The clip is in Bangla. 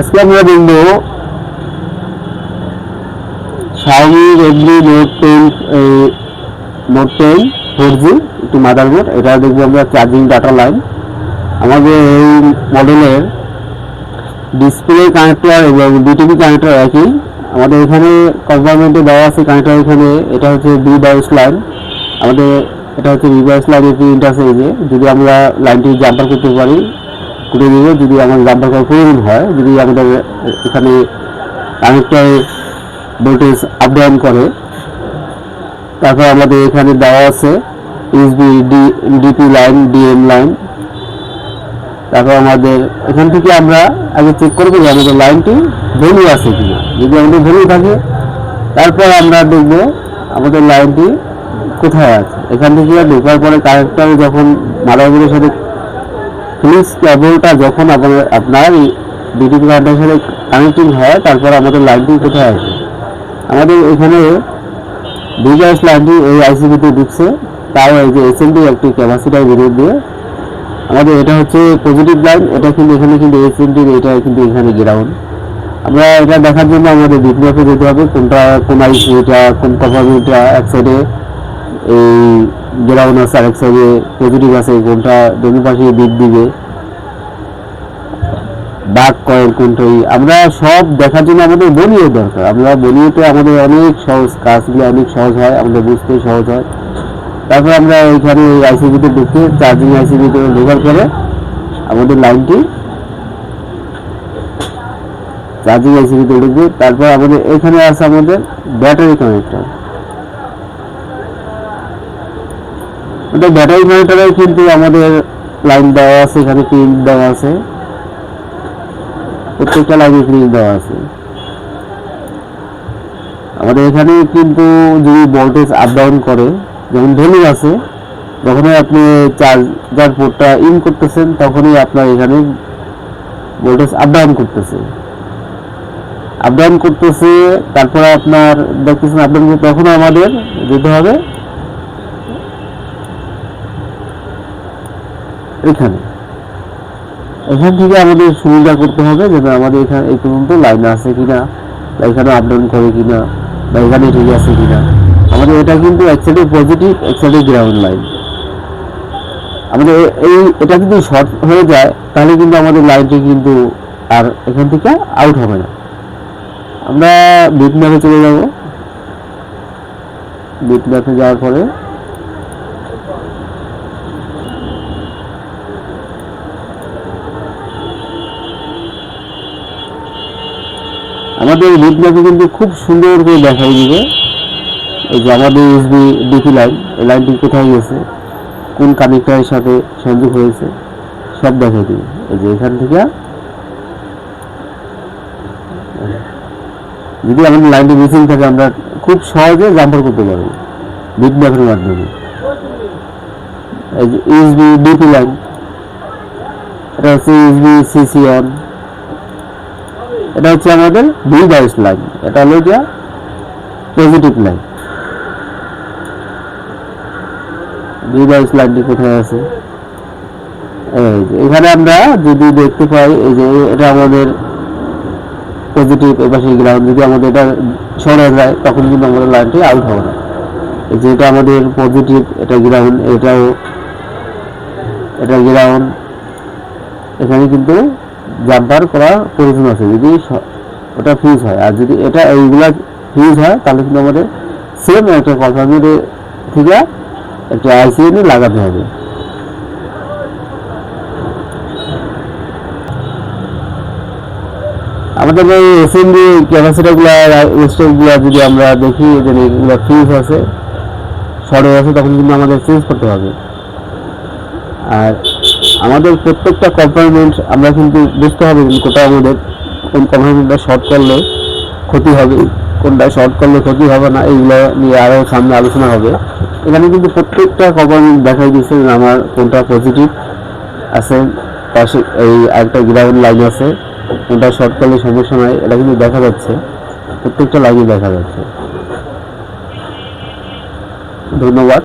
আজকে আমরা দেখব Xiaomi Redmi Note 10 note ten four G একটি মাদারবোর্ড এটা দেখব আমরা চার্জিং ডাটা লাইন আমাদের এই মডেলের ডিসপ্লে কানেক্টর এবং বিটিভি কানেক্টর একই। আমাদের এখানে কম্পার্টমেন্টে দেওয়া আছে কানেক্টর এখানে, এটা হচ্ছে বি বাইশ লাইন আমাদের, এটা হচ্ছে বাইশ লাইন একটি ইন্টারসেজে যদি আমরা লাইনটি জাম্পার করতে পারি করে দিব যদি আমাদের জাম্পার প্রয়োজন হয়, যদি আমাদের এখানে কানেক্টর ভোল্টেজ আপ ডাউন করে, তারপর আমাদের এখানে দেওয়া আছে USB D DP line DM line তারপর আমাদের এখান থেকে আমরা আগে চেক করব যে আমাদের লাইনটি ভ্যালু আছে কিনা। যদি আমাদের ভ্যালু থাকে, তারপর আমরা দেখব আমাদের লাইনটি কোথায় আছে। এখান থেকে ঢোকার পরে কারেক্টার যখন মাদারবোর্ডের সাথে ফিলিক্স কেবলটা যখন আপনার আপনার ডিটিপি কারেন্টের সাথে কানেক্টিং হয়, তারপর আমাদের লাইনটি কোথায় আছে আমাদের এখানে ডিভাইস লাইনটি এই আইসিবিতে ঢুকছে। তাও এই যে এসএমডি একটি ক্যাপাসিটার বেরিয়ে দিয়ে। আমাদের এটা হচ্ছে পজিটিভ লাইন এটা কিন্তু এখানে কিন্তু এসএমডি এটা কিন্তু এখানে গ্রাউন্ড আমরা এটা দেখার জন্য আমাদের বিটম্যাপে যেতে হবে, কোনটা কোন আইসি এটা কোন কভারমেন্টটা এক সাইডে এই গ্রাউন্ড আছে আর এক সাইডে পজিটিভ আছে কোনটা? দক্ষিণ পাশে দিক দিবে। ডাক কয়েল কোনটাই? আমরা সব দেখার জন্য আমাদের বনিয়ে দরকার। আমরা বনিয়েতে আমাদের অনেক সহজ কাজগুলো অনেক সহজ হয়, আমাদের বুঝতে সহজ হয়। তারপর আমরা এখানে আইসিবিতে ঢুকে চার্জিং আইসিবিতে ঢোকার পরে আমাদের লাইনটি চার্জিং আইসিবিতে ঢুকবে। তারপর আমাদের এখানে আছে আমাদের ব্যাটারি কানেক্টর ওটা ব্যাটারি কানেক্টরে কিন্তু আমাদের লাইন দেওয়া আছে, এখানে পিন দেওয়া আছে। প্রত্যেকটা লাইনে পিন দেওয়া আছে। আমাদের এখানে কিন্তু যদি ভোল্টেজ আপ ডাউন করে, যেমন ভ্যালু আছে, যখনই আপনি চার্জার পোর্টটা ইন করতেছেন, তখনই আপনার এখানে ভোল্টেজ আপ ডাউন করতেছে। আপ ডাউন করতেছে, তারপরে আপনার দেখতেছেন আপ ডাউন তখন আমাদের যেতে হবে এখানে। এখান থেকে আমাদের সুবিধা করতে হবে যে আমাদের এখানে এই পর্যন্ত লাইন আছে কিনা, বা এখানে আপ ডাউন করে কিনা, বা এখানে ঠিক আছে কিনা। আমাদের এটা কিন্তু এক সাইডে পজিটিভ এক সাইডে গ্রাউন্ড লাইন আমাদের এই এটা যদি শর্ট হয়ে যায়, তাহলে কিন্তু আমাদের লাইনটি কিন্তু আর এখান থেকে আউট হবে না। আমরা বিট ম্যাপে চলে যাব। বিট ম্যাপে যাওয়ার পরে আমাদের ম্যাপে কিন্তু খুব সুন্দর করে দেখাই দিবে এই যে আমাদের ইউএসবি ডিপি লাইন এই লাইনটি কোথায় গেছে? কোন কানেক্টারের সাথে সংযোগ হয়েছে? সব দেখাই দিবে এই যে এখান থেকে। যদি আমাদের লাইনটি মিসিং থাকে, আমরা খুব সহজে জাম্পার করতে পারব। বিট ম্যাপের মাধ্যমে। এই যে ইউএসবি ডিপি লাইন এটা হচ্ছে ইউএসবি সিসি অন এটা হচ্ছে আমাদের দুই বাইশ লাইন। এটা হলো যা পজিটিভ লাইন দুই বাইশ লাইনটি কোথায় আছে? এখানে আমরা যদি দেখতে পাই, এই যে এটা আমাদের পজিটিভ এই পাশে গ্রাউন্ড যদি আমাদের এটা সরে যায়, তখন কিন্তু আমাদের লাইনটি আউট হবে না। এই যে এটা আমাদের পজিটিভ এটা গ্রাউন্ড এটাও, এটা গ্রাউন্ড এখানে কিন্তু জাম্পার করা প্রয়োজন আছে। যদি ওটা ফিউজ হয়। আর যদি এটা এইগুলা ফিউজ হয়, তাহলে কিন্তু আমাদের সেম একটা কনফার্মের থেকে একটা আইসিএনই লাগাতে হবে। আমাদের এই এসএমডি ক্যাপাসিটারগুলো স্টোভগুলো যদি আমরা দেখি, যে এগুলো ফিউজ আছে হয়ে আছে, তখন কিন্তু আমাদের চেঞ্জ করতে হবে। আর আমাদের প্রত্যেকটা কম্পার্টমেন্ট আমরা কিন্তু বুঝতে হবে যে কোথাও আমাদের কোন কম্পার্টমেন্টটা শর্ট করলে ক্ষতি হবে, কোনটা শর্ট করলে ক্ষতি হবে না, এইগুলো নিয়ে আরও সামনে আলোচনা হবে। এখানে কিন্তু প্রত্যেকটা কম্পার্টমেন্ট দেখাই দিচ্ছে যে আমার কোনটা পজিটিভ আছে পাশে এই একটা গ্রাউন্ড লাইন আছে, কোনটা শর্ট করলে সমস্যা নাই, এটা কিন্তু দেখা যাচ্ছে। প্রত্যেকটা লাইনে দেখা যাচ্ছে। ধন্যবাদ।